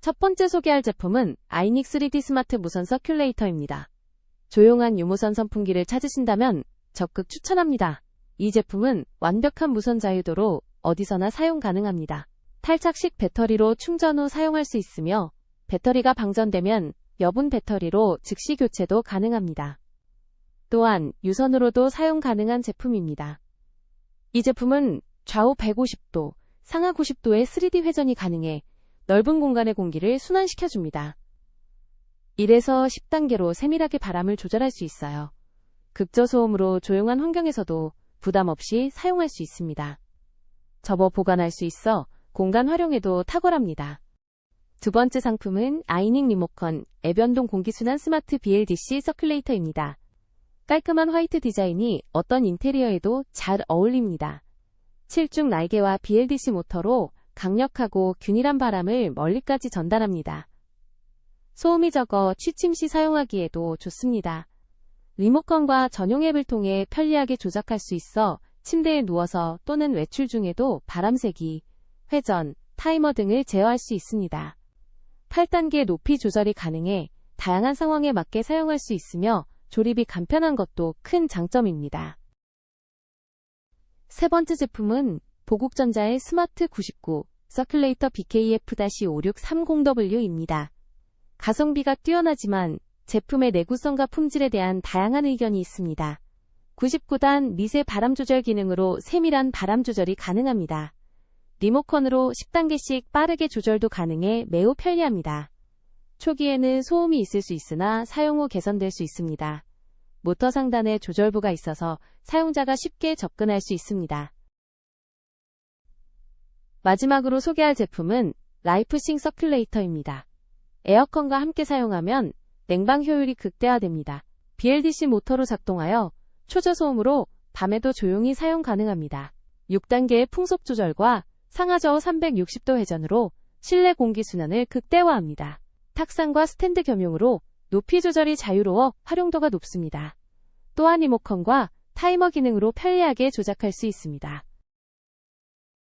첫 번째 소개할 제품은 아이닉 3D 스마트 무선 서큘레이터입니다. 조용한 유무선 선풍기를 찾으신다면 적극 추천합니다. 이 제품은 완벽한 무선 자유도로 어디서나 사용 가능합니다. 탈착식 배터리로 충전 후 사용할 수 있으며 배터리가 방전되면 여분 배터리로 즉시 교체도 가능합니다. 또한 유선으로도 사용 가능한 제품입니다. 이 제품은 좌우 150도, 상하 90도의 3D 회전이 가능해 넓은 공간의 공기를 순환시켜줍니다. 1에서 10단계로 세밀하게 바람을 조절할 수 있어요. 극저소음으로 조용한 환경에서도 부담 없이 사용할 수 있습니다. 접어 보관할 수 있어 공간 활용에도 탁월합니다. 두 번째 상품은 아이닉 리모컨 애변동 공기순환 스마트 BLDC 서큘레이터입니다. 깔끔한 화이트 디자인이 어떤 인테리어에도 잘 어울립니다. 7중 날개와 BLDC 모터로 강력하고 균일한 바람을 멀리까지 전달합니다. 소음이 적어 취침 시 사용하기에도 좋습니다. 리모컨과 전용 앱을 통해 편리하게 조작할 수 있어 침대에 누워서 또는 외출 중에도 바람세기, 회전, 타이머 등을 제어할 수 있습니다. 8단계 높이 조절이 가능해 다양한 상황에 맞게 사용할 수 있으며 조립이 간편한 것도 큰 장점입니다. 세 번째 제품은 보국전자의 스마트 99 서큘레이터 BKF-5630W입니다. 가성비가 뛰어나지만 제품의 내구성과 품질에 대한 다양한 의견이 있습니다. 99단 미세 바람 조절 기능으로 세밀한 바람 조절이 가능합니다. 리모컨으로 10단계씩 빠르게 조절도 가능해 매우 편리합니다. 초기에는 소음이 있을 수 있으나 사용 후 개선될 수 있습니다. 모터 상단에 조절부가 있어서 사용자가 쉽게 접근할 수 있습니다. 마지막으로 소개할 제품은 라이프싱 서큘레이터입니다. 에어컨과 함께 사용하면 냉방 효율이 극대화됩니다. BLDC 모터로 작동하여 초저소음으로 밤에도 조용히 사용 가능합니다. 6단계의 풍속 조절과 상하저우 360도 회전으로 실내 공기 순환을 극대화합니다. 탁상과 스탠드 겸용으로 높이 조절이 자유로워 활용도가 높습니다. 또한 리모컨과 타이머 기능으로 편리하게 조작할 수 있습니다.